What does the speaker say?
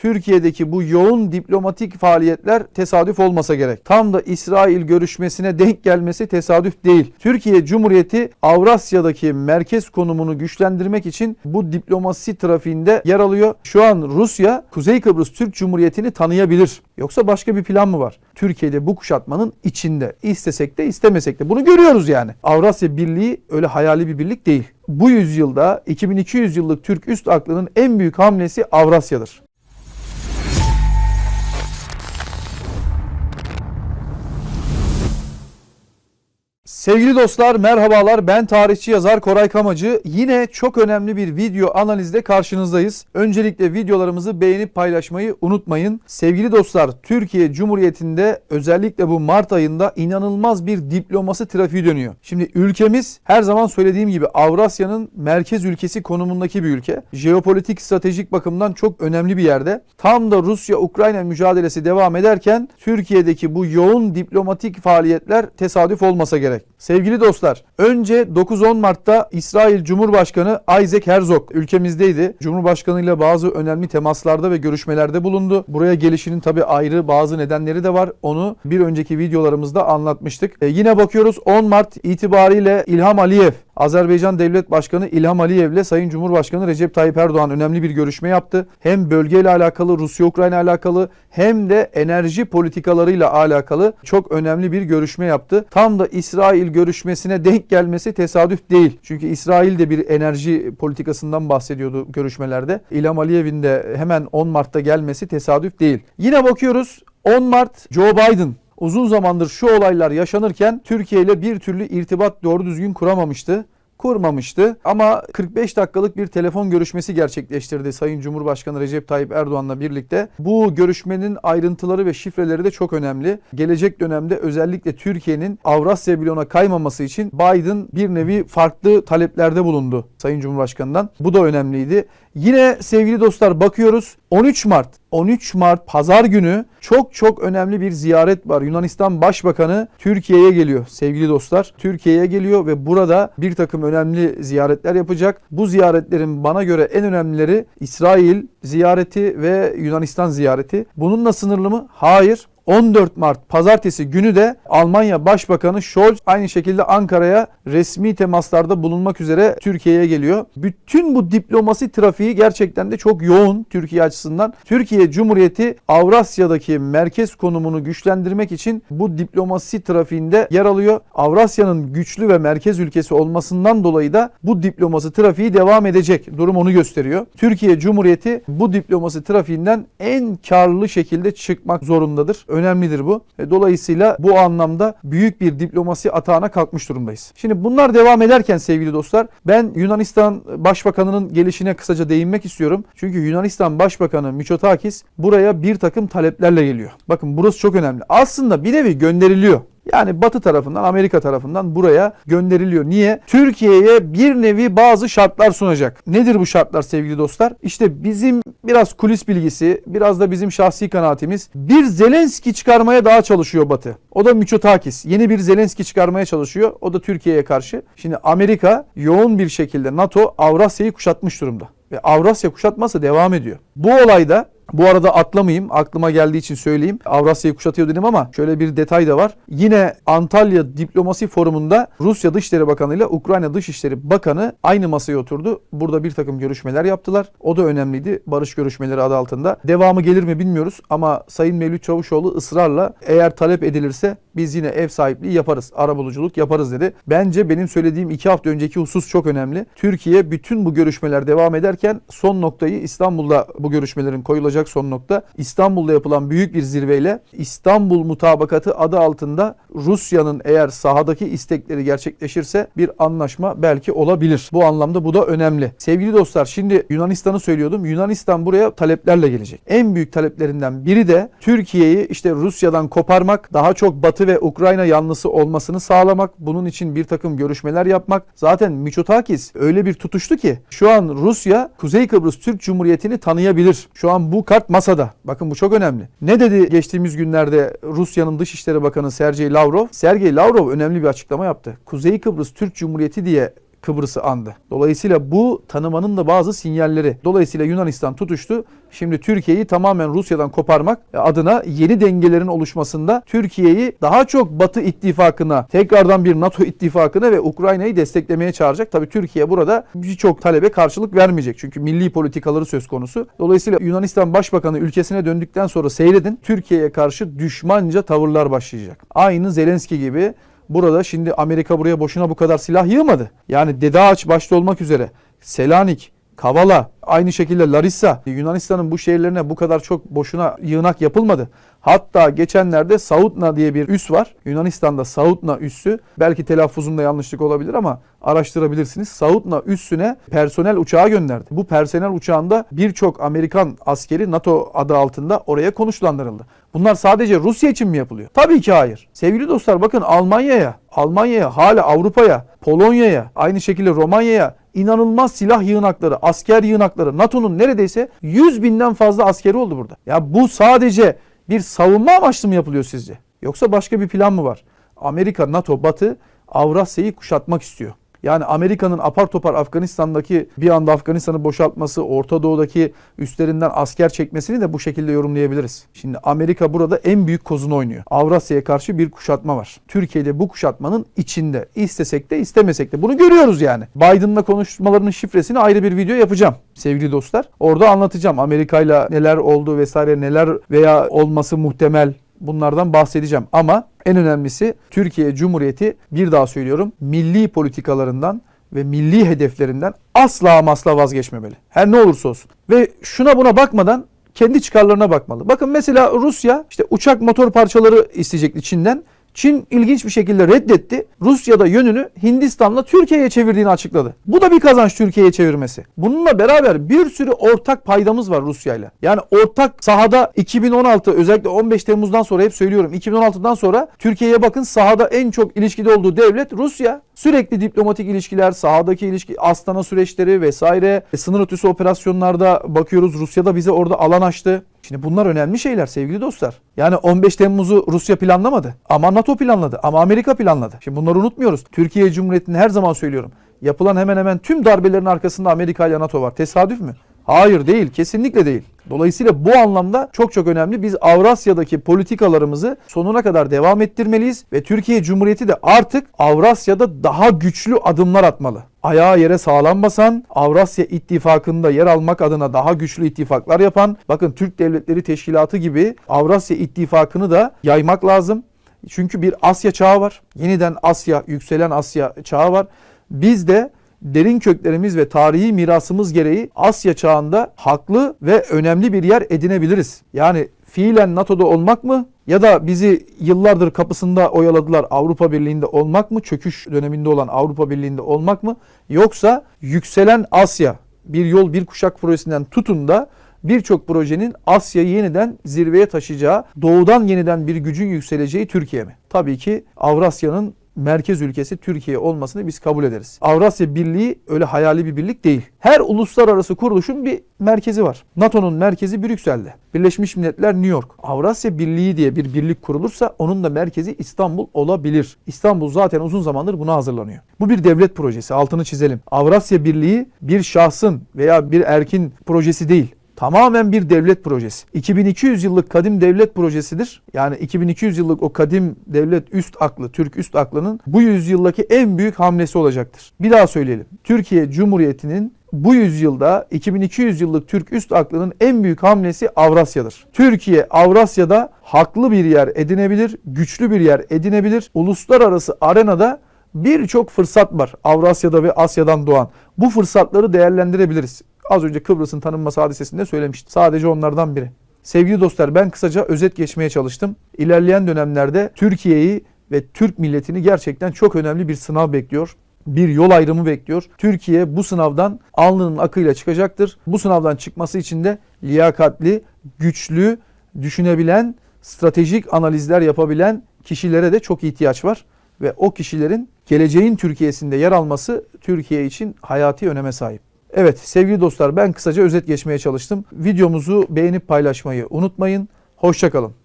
Türkiye'deki bu yoğun diplomatik faaliyetler tesadüf olmasa gerek. Tam da İsrail görüşmesine denk gelmesi tesadüf değil. Türkiye Cumhuriyeti Avrasya'daki merkez konumunu güçlendirmek için bu diplomasi trafiğinde yer alıyor. Şu an Rusya Kuzey Kıbrıs Türk Cumhuriyeti'ni tanıyabilir. Yoksa başka bir plan mı var? Türkiye'de bu kuşatmanın içinde. İstesek de istemesek de. Bunu görüyoruz yani. Avrasya Birliği öyle hayali bir birlik değil. Bu yüzyılda 2200 yıllık Türk üst aklının en büyük hamlesi Avrasya'dır. Sevgili dostlar merhabalar ben tarihçi yazar Koray Kamacı. Yine çok önemli bir video analizde karşınızdayız. Öncelikle videolarımızı beğenip paylaşmayı unutmayın. Sevgili dostlar Türkiye Cumhuriyeti'nde özellikle bu Mart ayında inanılmaz bir diplomasi trafiği dönüyor. Şimdi ülkemiz her zaman söylediğim gibi Avrasya'nın merkez ülkesi konumundaki bir ülke. Jeopolitik stratejik bakımdan çok önemli bir yerde. Tam da Rusya-Ukrayna mücadelesi devam ederken Türkiye'deki bu yoğun diplomatik faaliyetler tesadüf olmasa gerek. Sevgili dostlar, önce 9-10 Mart'ta İsrail Cumhurbaşkanı Isaac Herzog ülkemizdeydi. Cumhurbaşkanı ile bazı önemli temaslarda ve görüşmelerde bulundu. Buraya gelişinin tabi ayrı bazı nedenleri de var. Onu bir önceki videolarımızda anlatmıştık. E, yine bakıyoruz 10 Mart itibariyle İlham Aliyev Azerbaycan Devlet Başkanı İlham Aliyev ile Sayın Cumhurbaşkanı Recep Tayyip Erdoğan önemli bir görüşme yaptı. Hem bölgeyle alakalı, Rusya-Ukrayna alakalı hem de enerji politikalarıyla alakalı çok önemli bir görüşme yaptı. Tam da İsrail görüşmesine denk gelmesi tesadüf değil. Çünkü İsrail de bir enerji politikasından bahsediyordu görüşmelerde. İlham Aliyev'in de hemen 10 Mart'ta gelmesi tesadüf değil. Yine bakıyoruz 10 Mart Joe Biden uzun zamandır şu olaylar yaşanırken Türkiye ile bir türlü irtibat doğru düzgün kuramamıştı kurmamıştı. Ama 45 dakikalık bir telefon görüşmesi gerçekleştirdi Sayın Cumhurbaşkanı Recep Tayyip Erdoğan'la birlikte. Bu görüşmenin ayrıntıları ve şifreleri de çok önemli. Gelecek dönemde özellikle Türkiye'nin Avrasya bloğuna kaymaması için Biden bir nevi farklı taleplerde bulundu Sayın Cumhurbaşkanı'ndan. Bu da önemliydi. Yine sevgili dostlar bakıyoruz 13 Mart 13 Mart pazar günü çok çok önemli bir ziyaret var. Yunanistan Başbakanı Türkiye'ye geliyor sevgili dostlar. Türkiye'ye geliyor ve burada bir takım önemli ziyaretler yapacak. Bu ziyaretlerin bana göre en önemlileri İsrail ziyareti ve Yunanistan ziyareti. Bununla sınırlı mı? Hayır. 14 Mart pazartesi günü de Almanya Başbakanı Scholz aynı şekilde Ankara'ya resmi temaslarda bulunmak üzere Türkiye'ye geliyor. Bütün bu diplomasi trafiği gerçekten de çok yoğun Türkiye açısından. Türkiye Cumhuriyeti Avrasya'daki merkez konumunu güçlendirmek için bu diplomasi trafiğinde yer alıyor. Avrasya'nın güçlü ve merkez ülkesi olmasından dolayı da bu diplomasi trafiği devam edecek. Durum onu gösteriyor. Türkiye Cumhuriyeti bu diplomasi trafiğinden en karlı şekilde çıkmak zorundadır önemlidir bu. E, Dolayısıyla bu anlamda büyük bir diplomasi atağına kalkmış durumdayız. Şimdi bunlar devam ederken sevgili dostlar ben Yunanistan Başbakanı'nın gelişine kısaca değinmek istiyorum. Çünkü Yunanistan Başbakanı Mitsotakis buraya bir takım taleplerle geliyor. Bakın burası çok önemli. Aslında bir nevi gönderiliyor. Yani Batı tarafından, Amerika tarafından buraya gönderiliyor. Niye? Türkiye'ye bir nevi bazı şartlar sunacak. Nedir bu şartlar sevgili dostlar? İşte bizim biraz kulis bilgisi, biraz da bizim şahsi kanaatimiz bir Zelenski çıkarmaya daha çalışıyor Batı. O da Mitsotakis. Yeni bir Zelenski çıkarmaya çalışıyor. O da Türkiye'ye karşı. Şimdi Amerika yoğun bir şekilde NATO Avrasya'yı kuşatmış durumda. Ve Avrasya kuşatması devam ediyor. Bu olayda bu arada atlamayayım. Aklıma geldiği için söyleyeyim. Avrasya'yı kuşatıyor dedim ama şöyle bir detay da var. Yine Antalya Diplomasi Forumu'nda Rusya Dışişleri Bakanı ile Ukrayna Dışişleri Bakanı aynı masaya oturdu. Burada bir takım görüşmeler yaptılar. O da önemliydi. Barış görüşmeleri adı altında. Devamı gelir mi bilmiyoruz ama Sayın Mevlüt Çavuşoğlu ısrarla eğer talep edilirse biz yine ev sahipliği yaparız. Arabuluculuk yaparız dedi. Bence benim söylediğim iki hafta önceki husus çok önemli. Türkiye bütün bu görüşmeler devam ederken son noktayı İstanbul'da bu görüşmelerin koyulacak son nokta İstanbul'da yapılan büyük bir zirveyle İstanbul Mutabakatı adı altında Rusya'nın eğer sahadaki istekleri gerçekleşirse bir anlaşma belki olabilir. Bu anlamda bu da önemli. Sevgili dostlar şimdi Yunanistan'ı söylüyordum. Yunanistan buraya taleplerle gelecek. En büyük taleplerinden biri de Türkiye'yi işte Rusya'dan koparmak, daha çok Batı ve Ukrayna yanlısı olmasını sağlamak, bunun için bir takım görüşmeler yapmak. Zaten Mitsotakis öyle bir tutuştu ki şu an Rusya Kuzey Kıbrıs Türk Cumhuriyeti'ni tanıyabilir. Şu an bu kart masada. Bakın bu çok önemli. Ne dedi geçtiğimiz günlerde Rusya'nın Dışişleri Bakanı Sergey Lavrov? Sergey Lavrov önemli bir açıklama yaptı. Kuzey Kıbrıs Türk Cumhuriyeti diye Kıbrıs'ı andı. Dolayısıyla bu tanımanın da bazı sinyalleri. Dolayısıyla Yunanistan tutuştu. Şimdi Türkiye'yi tamamen Rusya'dan koparmak adına yeni dengelerin oluşmasında Türkiye'yi daha çok Batı ittifakına, tekrardan bir NATO ittifakına ve Ukrayna'yı desteklemeye çağıracak. Tabii Türkiye burada birçok talebe karşılık vermeyecek. Çünkü milli politikaları söz konusu. Dolayısıyla Yunanistan Başbakanı ülkesine döndükten sonra seyredin. Türkiye'ye karşı düşmanca tavırlar başlayacak. Aynı Zelenski gibi burada şimdi Amerika buraya boşuna bu kadar silah yığmadı. Yani Dede Ağaç başta olmak üzere Selanik, Kavala, aynı şekilde Larissa, Yunanistan'ın bu şehirlerine bu kadar çok boşuna yığınak yapılmadı. Hatta geçenlerde Sautna diye bir üs var. Yunanistan'da Sautna üssü. Belki telaffuzumda yanlışlık olabilir ama araştırabilirsiniz. Sautna üssüne personel uçağı gönderdi. Bu personel uçağında birçok Amerikan askeri NATO adı altında oraya konuşlandırıldı. Bunlar sadece Rusya için mi yapılıyor? Tabii ki hayır. Sevgili dostlar bakın Almanya'ya, Almanya'ya, hala Avrupa'ya, Polonya'ya, aynı şekilde Romanya'ya inanılmaz silah yığınakları, asker yığınakları, NATO'nun neredeyse 100 binden fazla askeri oldu burada. Ya bu sadece bir savunma amaçlı mı yapılıyor sizce? Yoksa başka bir plan mı var? Amerika, NATO, Batı Avrasya'yı kuşatmak istiyor. Yani Amerika'nın apar topar Afganistan'daki bir anda Afganistan'ı boşaltması, Orta Doğu'daki üstlerinden asker çekmesini de bu şekilde yorumlayabiliriz. Şimdi Amerika burada en büyük kozunu oynuyor. Avrasya'ya karşı bir kuşatma var. Türkiye'de bu kuşatmanın içinde. İstesek de istemesek de. Bunu görüyoruz yani. Biden'la konuşmalarının şifresini ayrı bir video yapacağım sevgili dostlar. Orada anlatacağım Amerika'yla neler oldu vesaire neler veya olması muhtemel bunlardan bahsedeceğim. Ama en önemlisi Türkiye Cumhuriyeti bir daha söylüyorum milli politikalarından ve milli hedeflerinden asla ama asla vazgeçmemeli. Her ne olursa olsun. Ve şuna buna bakmadan kendi çıkarlarına bakmalı. Bakın mesela Rusya işte uçak motor parçaları isteyecekti Çin'den. Çin ilginç bir şekilde reddetti. Rusya da yönünü Hindistan'la Türkiye'ye çevirdiğini açıkladı. Bu da bir kazanç Türkiye'ye çevirmesi. Bununla beraber bir sürü ortak paydamız var Rusya'yla. Yani ortak sahada 2016 özellikle 15 Temmuz'dan sonra hep söylüyorum 2016'dan sonra Türkiye'ye bakın sahada en çok ilişkide olduğu devlet Rusya. Sürekli diplomatik ilişkiler, sahadaki ilişki, Astana süreçleri vesaire, e, sınır ötesi operasyonlarda bakıyoruz. Rusya da bize orada alan açtı. Şimdi bunlar önemli şeyler sevgili dostlar. Yani 15 Temmuz'u Rusya planlamadı ama NATO planladı ama Amerika planladı. Şimdi bunları unutmuyoruz. Türkiye Cumhuriyeti'ni her zaman söylüyorum. Yapılan hemen hemen tüm darbelerin arkasında Amerika ile NATO var. Tesadüf mü? Hayır değil, kesinlikle değil. Dolayısıyla bu anlamda çok çok önemli. Biz Avrasya'daki politikalarımızı sonuna kadar devam ettirmeliyiz ve Türkiye Cumhuriyeti de artık Avrasya'da daha güçlü adımlar atmalı. Ayağı yere sağlam basan, Avrasya İttifakı'nda yer almak adına daha güçlü ittifaklar yapan, bakın Türk Devletleri Teşkilatı gibi Avrasya İttifakı'nı da yaymak lazım. Çünkü bir Asya çağı var. Yeniden Asya, yükselen Asya çağı var. Biz de derin köklerimiz ve tarihi mirasımız gereği Asya çağında haklı ve önemli bir yer edinebiliriz. Yani fiilen NATO'da olmak mı ya da bizi yıllardır kapısında oyaladılar Avrupa Birliği'nde olmak mı? Çöküş döneminde olan Avrupa Birliği'nde olmak mı? Yoksa yükselen Asya bir yol bir kuşak projesinden tutun da birçok projenin Asya'yı yeniden zirveye taşıyacağı, doğudan yeniden bir gücün yükseleceği Türkiye mi? Tabii ki Avrasya'nın merkez ülkesi Türkiye olmasını biz kabul ederiz. Avrasya Birliği öyle hayali bir birlik değil. Her uluslararası kuruluşun bir merkezi var. NATO'nun merkezi Brüksel'de. Birleşmiş Milletler New York. Avrasya Birliği diye bir birlik kurulursa onun da merkezi İstanbul olabilir. İstanbul zaten uzun zamandır buna hazırlanıyor. Bu bir devlet projesi altını çizelim. Avrasya Birliği bir şahsın veya bir erkin projesi değil tamamen bir devlet projesi. 2200 yıllık kadim devlet projesidir. Yani 2200 yıllık o kadim devlet üst aklı, Türk üst aklının bu yüzyıldaki en büyük hamlesi olacaktır. Bir daha söyleyelim. Türkiye Cumhuriyeti'nin bu yüzyılda 2200 yıllık Türk üst aklının en büyük hamlesi Avrasya'dır. Türkiye Avrasya'da haklı bir yer edinebilir, güçlü bir yer edinebilir. Uluslararası arenada birçok fırsat var Avrasya'da ve Asya'dan doğan. Bu fırsatları değerlendirebiliriz. Az önce Kıbrıs'ın tanınması hadisesinde söylemiştim. Sadece onlardan biri. Sevgili dostlar ben kısaca özet geçmeye çalıştım. İlerleyen dönemlerde Türkiye'yi ve Türk milletini gerçekten çok önemli bir sınav bekliyor. Bir yol ayrımı bekliyor. Türkiye bu sınavdan alnının akıyla çıkacaktır. Bu sınavdan çıkması için de liyakatli, güçlü, düşünebilen, stratejik analizler yapabilen kişilere de çok ihtiyaç var. Ve o kişilerin geleceğin Türkiye'sinde yer alması Türkiye için hayati öneme sahip. Evet sevgili dostlar ben kısaca özet geçmeye çalıştım. Videomuzu beğenip paylaşmayı unutmayın. Hoşçakalın.